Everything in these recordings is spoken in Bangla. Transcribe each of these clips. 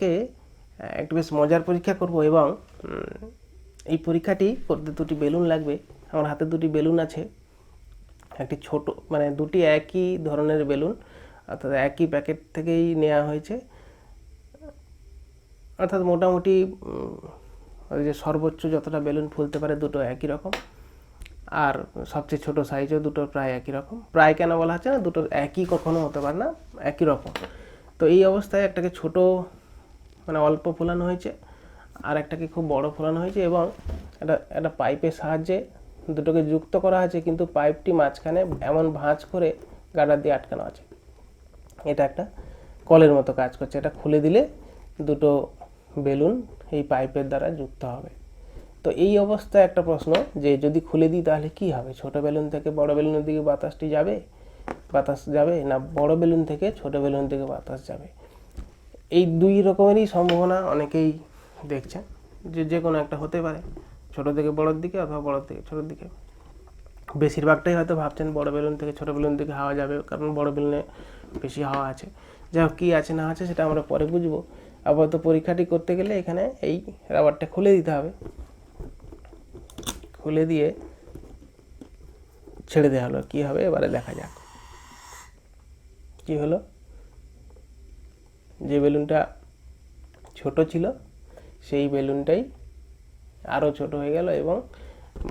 আজকে একটু বেশ মজার পরীক্ষা করব এবং এই পরীক্ষাটি করতে দুটি বেলুন লাগবে। আমার হাতে দুটি বেলুন আছে। একটি ছোট মানে দুটি একই ধরনের বেলুন, অর্থাৎ একই প্যাকেট থেকেই নেওয়া হয়েছে। অর্থাৎ মোটামুটি ওই যে সর্বোচ্চ যতটা বেলুন ফুলতে পারে দুটো একই রকম। আর সবচেয়ে ছোট সাইজও দুটো প্রায় একই রকম। প্রায় কেন বলা হচ্ছে না দুটো একই কখনো হতে পারে না, একই রকম। তো এই অবস্থায় একটাকে ছোট মানে অল্প ফোলানো হয়েছে, আর একটাকে খুব বড় ফোলানো হয়েছে এবং একটা একটা পাইপের সাহায্যে দুটোকে যুক্ত করা আছে, কিন্তু পাইপটি মাঝখানে এমন ভাঁজ করে গাডার দিয়ে আটকানো আছে। এটা একটা কলের মতো কাজ করছে। এটা খুলে দিলে দুটো বেলুন এই পাইপের দ্বারা যুক্ত হবে। তো এই অবস্থায় একটা প্রশ্ন যে, যদি খুলে দিই তাহলে কি হবে? ছোট বেলুন থেকে বড় বেলুনের দিকে বাতাসটি যাবে? বাতাস যাবে না বড় বেলুন থেকে ছোট বেলুন থেকে বাতাস যাবে? এই দুই রকমেরই সম্ভাবনা অনেকেই দেখছেন। যে যে কোনো একটা হতে পারে। ছোট থেকে বড়োর দিকে অথবা বড় থেকে ছোটোর দিকে। বেশিরভাগটাই হয়তো ভাবছেন বড় বেলুন থেকে ছোটো বেলুন থেকে হাওয়া যাবে, কারণ বড় বেলুনে বেশি হাওয়া আছে। যাই হোক, কী আছে না আছে সেটা আমরা পরে বুঝব। আপাতত পরীক্ষাটি করতে গেলে এখানে এই রাবারটা খুলে দিতে হবে। খুলে দিয়ে ছেড়ে দেওয়া হলো। কী হবে? এবারে দেখা যাক। কী হলো? যে বেলুনটা ছোট ছিল, সেই বেলুনটাই আরও ছোট হয়ে গেল এবং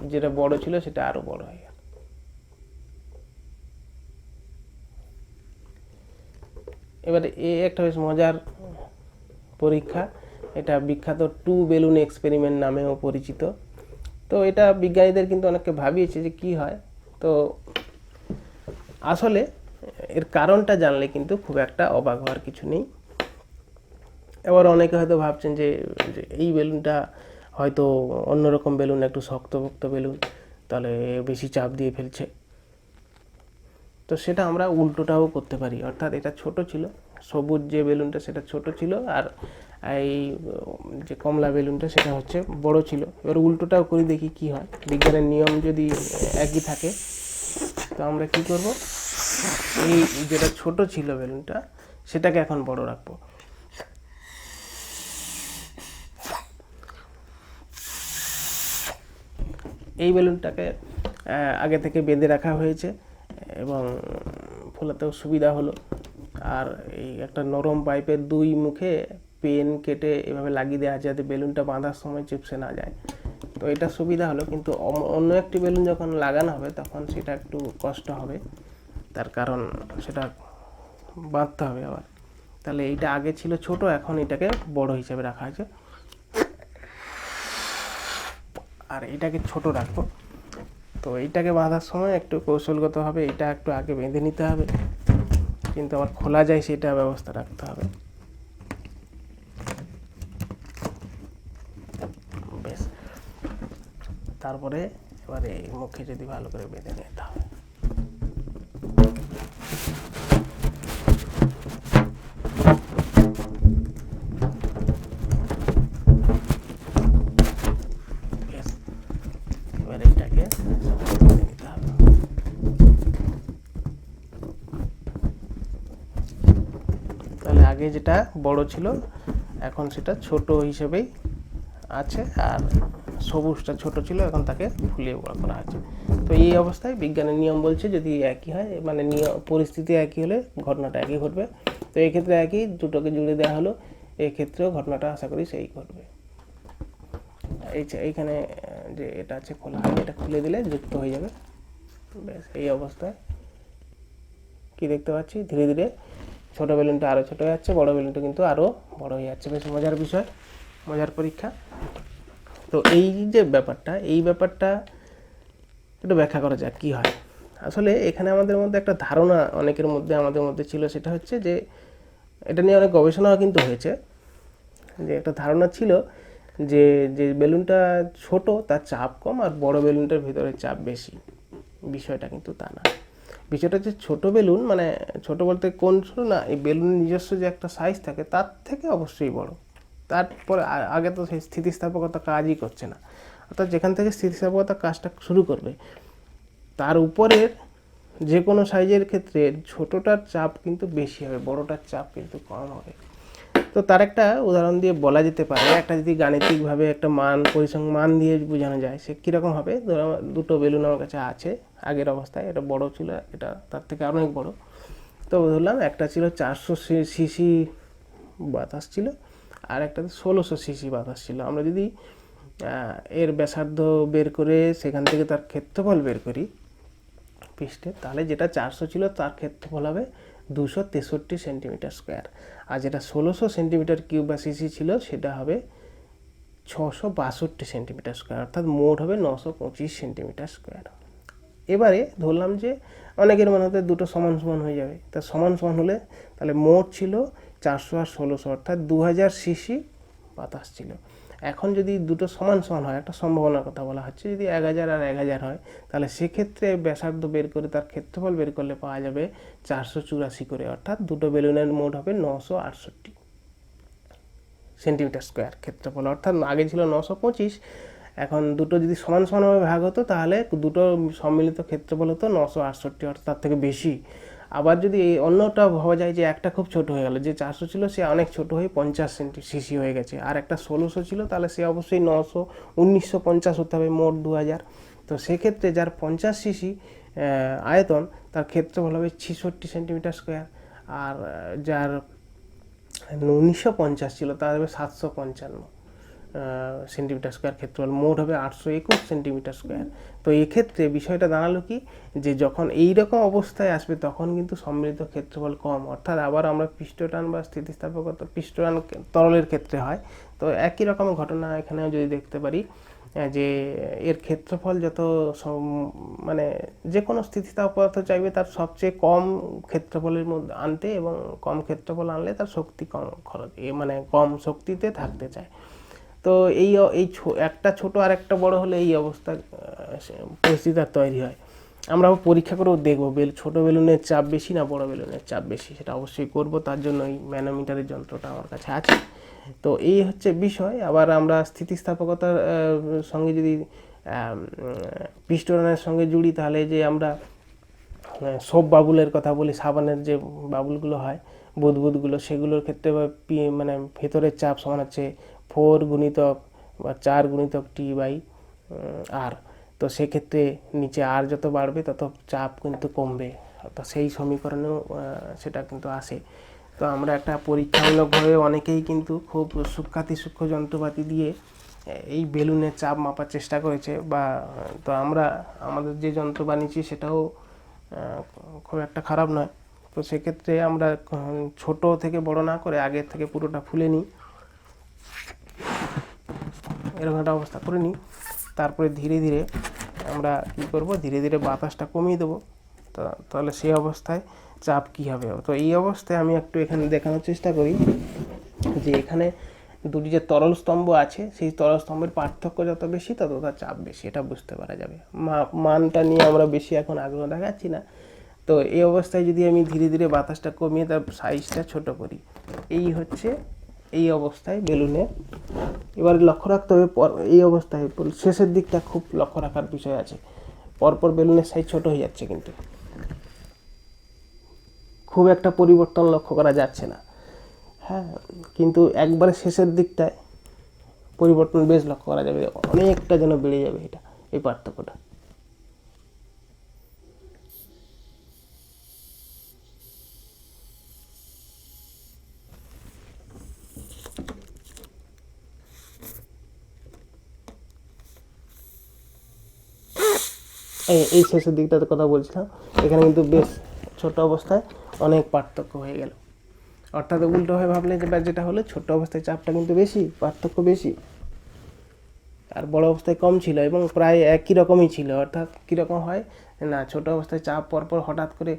যেটা বড় ছিল সেটা আরও বড় হয়ে গেল। এবারে এ একটা বেশ মজার পরীক্ষা। এটা বিখ্যাত টু বেলুন এক্সপেরিমেন্ট নামেও পরিচিত। তো এটা বিজ্ঞানীদের কিন্তু অনেককে ভাবিয়েছে যে কি হয়। তো আসলে এর কারণটা জানলে কিন্তু খুব একটা অবাক হওয়ার কিছু নেই। এবার অনেকে হয়তো ভাবছেন যে এই বেলুনটা হয়তো অন্যরকম বেলুন, একটু শক্তপোক্ত বেলুন, তাহলে বেশি চাপ দিয়ে ফেলছে। তো সেটা আমরা উল্টোটাও করতে পারি। অর্থাৎ এটা ছোট ছিল, সবুজ যে বেলুনটা সেটা ছোট ছিল, আর এই, যে কমলা বেলুনটা সেটা হচ্ছে বড় ছিল। এবার উল্টোটাও করে, দেখি কি হয়। বিজ্ঞানের নিয়ম যদি একই থাকে, তো আমরা কি করব? এই যেটা ছোট ছিল বেলুনটা, সেটাকে এখন বড় রাখব। বেলুনটাকে আগে থেকে বেঁধে রাখা হয়েছে এবং ফোলাতেও সুবিধা হলো। আর এই একটা নরম পাইপের দুই মুখে পেন কেটে এভাবে লাগিয়ে দেওয়া যাতে বেলুনটা বাঁধার সময় চিপসে না যায়। তো এটা সুবিধা হলো, কিন্তু অন্য একটি বেলুন যখন লাগানো হবে, তখন সেটা একটু কষ্ট হবে। তার কারণ সেটা বাঁধতে হবে আবার। তাহলে এইটা আগে ছিল ছোট, এখন এটাকে বড় হিসেবে রাখা আছে আর এটাকে ছোট রাখব। তো এইটাকে বাঁধার সময় একটু কৌশলগতভাবে এটা একটু আগে বেঁধে নিতে হবে। কিন্তু আবার খোলা যায় সেটা ব্যবস্থা রাখতে হবে। বেশ। তারপরে এবারে মুখে যদি ভালো করে বেঁধে নিতে হবে আগে যেটা বড় ছিল, এখন সেটা ছোট হিসেবেই আছে আর সবুজটা ছোট ছিল, এখন তাকে ফুলিয়ে বড় করা আছে তো এই অবস্থায় বিজ্ঞানের নিয়ম বলছে যদি একই হয় মানে নিয়ম পরিস্থিতি একই হলে ঘটনাটা একই ঘটবে। তো এই ক্ষেত্রে একই, দুটোকে জুড়ে দেওয়া হলো এই ক্ষেত্রেও ঘটনাটা আশা করি সেই ঘটবে। এই এইখানে, যে এটা আছে খোলা, এটা খুলে দিলে যুক্ত হয়ে যাবে। ব্যাস, এই অবস্থায় কি দেখতে পাচ্ছি? ধীরে ধীরে ছোট বেলুনটা আরও ছোট হয়ে যাচ্ছে, বড় বেলুনটা কিন্তু আরও বড় হয়ে যাচ্ছে। বেশ মজার বিষয়, মজার পরীক্ষা। তো এই যে ব্যাপারটা, এই ব্যাপারটা একটু ব্যাখ্যা করা যাক, কী হয়? আসলে এখানে আমাদের মধ্যে একটা ধারণা অনেকের মধ্যে, আমাদের মধ্যে ছিল, সেটা হচ্ছে যে এটা নিয়ে অনেক গবেষণাও কিন্তু হয়েছে। যে একটা ধারণা ছিল যে যে বেলুনটা ছোট, তার চাপ কম, আর বড় বেলুনটার ভিতরে চাপ বেশি। বিষয়টা কিন্তু তা না। বিষয়টা হচ্ছে ছোটো বেলুন মানে ছোট বলতে কোন ছোটো না, এই বেলুনের নিজস্ব যে একটা সাইজ থাকে তার থেকে অবশ্যই বড়। তারপরে আগে তো সেই স্থিতিস্থাপকতা কাজই করছে না। অর্থাৎ যেখান থেকে স্থিতিস্থাপকতা কাজটা শুরু করবে, তার উপরের যে কোনো সাইজের ক্ষেত্রে ছোটোটার চাপ কিন্তু বেশি হবে, বড়টার চাপ কিন্তু কম হবে। তো তার একটা উদাহরণ দিয়ে বলা যেতে পারে, একটা যদি গাণিতিকভাবে একটা মান পরিসং, মান দিয়ে বোঝানো যায়, সে কীরকম হবে? দুটো বেলুন আমার কাছে আছে, আগের অবস্থায়, এটা বড় ছিল, এটা তার থেকে অনেক বড়। তো ধরলাম একটা ছিল চারশো সিসি বাতাস ছিল, আর একটা ষোলোশো সিসি বাতাস ছিল। আমরা যদি এর ব্যাসার্ধ বের করে সেখান থেকে তার ক্ষেত্রফল বের করি পৃষ্ঠে তাহলে যেটা চারশো ছিল তার ক্ষেত্রফল হবে দুশো তেষট্টি সেন্টিমিটার স্কোয়ার। আর যেটা ষোলোশো সেন্টিমিটার কিউব বা সিসি ছিল, সেটা হবে ছশো বাষট্টি সেন্টিমিটার স্কোয়ার, অর্থাৎ মোট হবে নশো পঁচিশ সেন্টিমিটার স্কোয়ার। এবারে ধরলাম যে অনেকের মনে হতে দুটো সমান সমান হয়ে যাবে। তা সমান সমান হলে তাহলে মোট ছিল চারশো আর ষোলোশো, অর্থাৎ দু হাজার সিসি বাতাস ছিল। এখন যদি দুটো সমান সমান হয়, একটা সম্ভাবনার কথা বলা হচ্ছে, যদি এক হাজার আর এক হাজার হয়, তাহলে সেক্ষেত্রে ব্যাসার্ধ বের করে তার ক্ষেত্রফল বের করলে পাওয়া যাবে চারশো চুরাশি করে, অর্থাৎ দুটো বেলুনের মোট হবে নশো আটষট্টি সেন্টিমিটার স্কোয়ার ক্ষেত্রফল। অর্থাৎ আগে ছিল নশো পঁচিশ, এখন দুটো যদি সমান সমানভাবে ভাগ হতো, তাহলে দুটো সম্মিলিত ক্ষেত্রফল হতো নশো আটষট্টি, অর্থাৎ তার থেকে বেশি। আবার যদি এই অন্যটা ভাবা যায় যে একটা খুব ছোট হয়ে গেল, যে চারশো ছিল সে অনেক ছোট হয়ে পঞ্চাশ সেন্টি সিসি হয়ে গেছে। আর একটা ষোলোশো ছিল, তাহলে সে অবশ্যই নশো, উনিশশো পঞ্চাশ হতে হবে মোট দু হাজার। তো সেক্ষেত্রে যার পঞ্চাশ সিসি আয়তন, তার ক্ষেত্রফল হবে ছেষট্টি সেন্টিমিটার স্কোয়ার। আর যার উনিশশো পঞ্চাশ ছিল তার হবে সাতশো পঞ্চান্ন। সেন্টিমিটার স্কোয়ার ক্ষেত্রফল মোট হবে আটশো একুশ সেন্টিমিটার স্কোয়ার তো এক্ষেত্রে বিষয়টা দাঁড়াল কি, যে যখন এই রকম অবস্থায় আসবে, তখন কিন্তু সম্মিলিত ক্ষেত্রফল কম। অর্থাৎ আবার আমরা পৃষ্ঠটান বা স্থিতিস্থাপকতা, পৃষ্ঠটান তরলের ক্ষেত্রে হয়। তো একই রকম ঘটনা এখানেও যদি দেখতে পারি যে এর ক্ষেত্রফল যত মানে যে কোনো স্থিতিস্থাপক পদার্থ চাইবে তার সবচেয়ে কম ক্ষেত্রফলের মধ্যে আনতে এবং কম ক্ষেত্রফল আনলে তার শক্তি কম খরচ মানে কম শক্তিতে থাকতে চায়। তো এই এই একটা ছোট আর একটা বড় হলে এই অবস্থা পরিস্থিতি তৈরি হয়। আমরা পরীক্ষা করেও দেখব, বেল, ছোট বেলুনের চাপ বেশি না বড় বেলুনের চাপ বেশি, সেটা অবশ্যই করব। তার জন্য এই ম্যানোমিটারের যন্ত্রটা আমার কাছে আছে। তো এই হচ্ছে বিষয়। আবার আমরা স্থিতিস্থাপকতার সঙ্গে যদি পিস্টনের সঙ্গে জুড়ি, তাহলে যে আমরা সোপ বাবুলের কথা বলি, সাবানের যে বাবুলগুলো হয় বুদবুদগুলো সেগুলোর ক্ষেত্রে মানে ভেতরের চাপ সমান হচ্ছে ফোর গুণিতক বা চার গুণিতক টি বাই আর। তো সেক্ষেত্রে নিচে আর যত বাড়বে, তত চাপ কিন্তু কমবে। তো সেই সমীকরণেও সেটা কিন্তু আসে। তো আমরা একটা পরীক্ষামূলকভাবে অনেকেই কিন্তু খুব সূক্ষাতি সূক্ষ্ম যন্ত্রপাতি দিয়ে এই বেলুনের চাপ মাপার চেষ্টা করেছে বা, তো আমরা, আমাদের যে যন্ত্র বানিয়েছি সেটাও খুব একটা খারাপ নয়। তো সেক্ষেত্রে আমরা ছোট থেকে বড় না করে আগের থেকে পুরোটা ফুলে নিই। এরকম একটা অবস্থা করে নিই। তারপরে ধীরে ধীরে আমরা কী করব, ধীরে ধীরে বাতাসটা কমিয়ে দেবো। তাহলে সেই অবস্থায় চাপ কী হবে? তো এই অবস্থায় আমি একটু এখানে দেখানোর চেষ্টা করি যে এখানে দুটি যে তরল স্তম্ভ আছে, সেই তরল স্তম্ভের পার্থক্য যত বেশি, তত তার চাপ বেশি। এটা বুঝতে পারা যাবে। মানটা নিয়ে আমরা বেশি এখন আগ্রহ দেখাচ্ছি না। তো এই অবস্থায় যদি আমি ধীরে ধীরে বাতাসটা কমিয়ে তার সাইজটা ছোট করি, এই হচ্ছে এই অবস্থায় বেলুনে। এবার লক্ষ্য রাখতে হবে এই অবস্থায় শেষের দিকটা খুব লক্ষ্য রাখার বিষয় আছে। পরপর বেলুনের সাইজ ছোট হয়ে যাচ্ছে কিন্তু। খুব একটা পরিবর্তন লক্ষ্য করা যাচ্ছে না। হ্যাঁ কিন্তু একবারে শেষের দিকটায় পরিবর্তন বেশ লক্ষ্য করা যাবে। অনেকটা যেন বেড়ে যাবে এটা, এই পার্থক্যটা। এই শেষের দিকটাতে কথা বলছিলাম, এখানে কিন্তু বেশ ছোট অবস্থায় অনেক পার্থক্য হয়ে গেল। অর্থাৎ উল্টোভাবে ভাবলে যেটা যেটা হলো ছোট অবস্থায় চাপটা কিন্তু বেশি, পার্থক্য বেশি। আর বড় অবস্থায় কম ছিল এবং প্রায় একই রকমই ছিল, অর্থাৎ কীরকম হয়? না, ছোট অবস্থায় চাপ পরপর হঠাৎ করে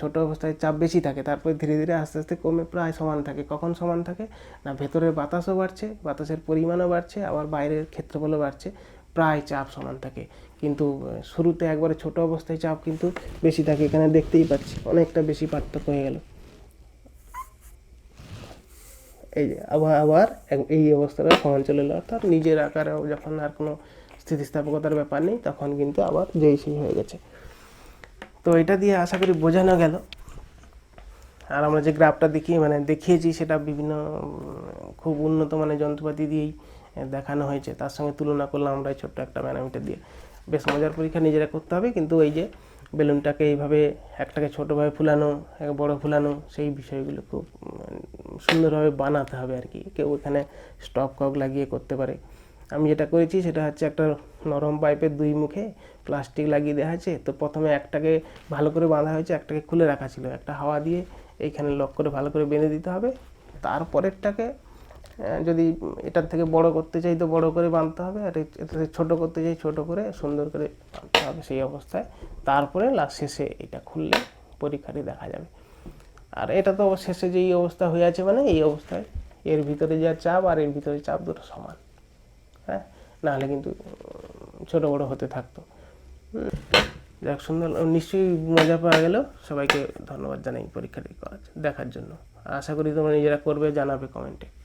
ছোট অবস্থায় চাপ বেশি থাকে, তারপরে ধীরে ধীরে আস্তে আস্তে কমে প্রায় সমান থাকে। কখন সমান থাকে? না, ভেতরের বাতাসও বাড়ছে, বাতাসের পরিমাণও বাড়ছে, আবার বাইরের ক্ষেত্রফলও বাড়ছে। প্রায় চাপ সমান থাকে। কিন্তু শুরুতে একবারে ছোট অবস্থায় চাপ কিন্তু বেশি থাকে, এখানে দেখতেই পাচ্ছি। অনেকটা বেশি পার্থক্য হয়ে গেল। এই আবার আবার এই অবস্থাটা সমান চলে এলো। অর্থাৎ নিজের আকারে যখন আর কোনো স্থিতিস্থাপকতার ব্যাপার নেই, তখন কিন্তু আবার যেই সেই হয়ে গেছে। তো এটা দিয়ে আশা করি বোঝানো গেল। আর আমরা যে গ্রাফটা দেখি মানে দেখিয়েছি, সেটা বিভিন্ন খুব উন্নত মানের যন্ত্রপাতি দিয়েই দেখানো হয়েছে। তার সঙ্গে তুলনা করলাম আমরা এই ছোট্ট একটা ম্যানোমিটার দিয়ে। বেশ মজার পরীক্ষা নিজেরা করতে হবে, কিন্তু এই যে বেলুনটাকে এইভাবে একটাকে ছোটোভাবে ফুলানো, এক বড় ফুলানো, সেই বিষয়গুলো খুব সুন্দরভাবে বানাতে হবে আর কি। কেউ এখানে স্টপ কক লাগিয়ে করতে পারে। আমি যেটা করেছি সেটা হচ্ছে একটা নরম পাইপের দুই মুখে প্লাস্টিক লাগিয়ে দেওয়া হয়েছে। তো প্রথমে একটাকে ভালো করে বাঁধা হয়েছে, একটাকে খুলে রাখা ছিল। একটা হাওয়া দিয়ে এইখানে লক করে ভালো করে বেঁধে দিতে হবে। তারপরেরটাকে যদি এটার থেকে বড় করতে চাই তো বড় করে বাঁধতে হবে, আর এ- এটাতে ছোট করতে চাই ছোট করে, সুন্দর করে বাঁধতে হবে সেই অবস্থায়। তারপরে লাস্ট শেষে এটা খুললে পরীক্ষাটি দেখা যাবে। আর এটা তো শেষে যেই অবস্থা হয়ে আছে মানে এই অবস্থায়। এর ভিতরে যা চাপ আর এর ভিতরে চাপ দুটো সমান। হ্যাঁ? নাহলে কিন্তু ছোট বড় হতে থাকতো। যাক, সুন্দর, নিশ্চয়ই মজা পাওয়া গেল। সবাইকে ধন্যবাদ জানাই পরীক্ষাটি করার দেখার জন্য। আশা করি তোমরা নিজেরা করবে, জানাবে কমেন্টে।